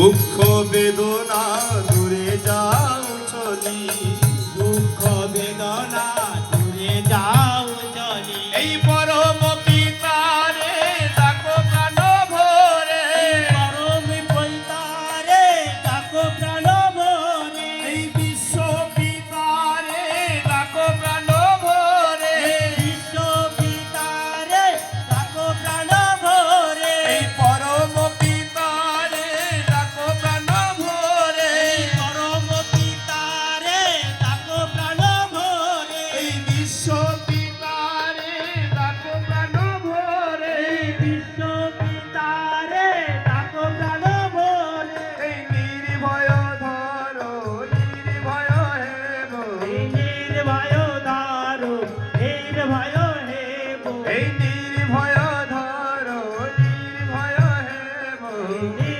দুঃখ বেদনা You.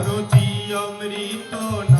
অরুচি অমৃত নব